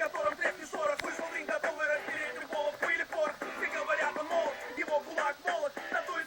котором трезвый сорок. Вышел в ринг, готовый растереть любого в пыли порох Все говорят, он молод, его кулак молот На той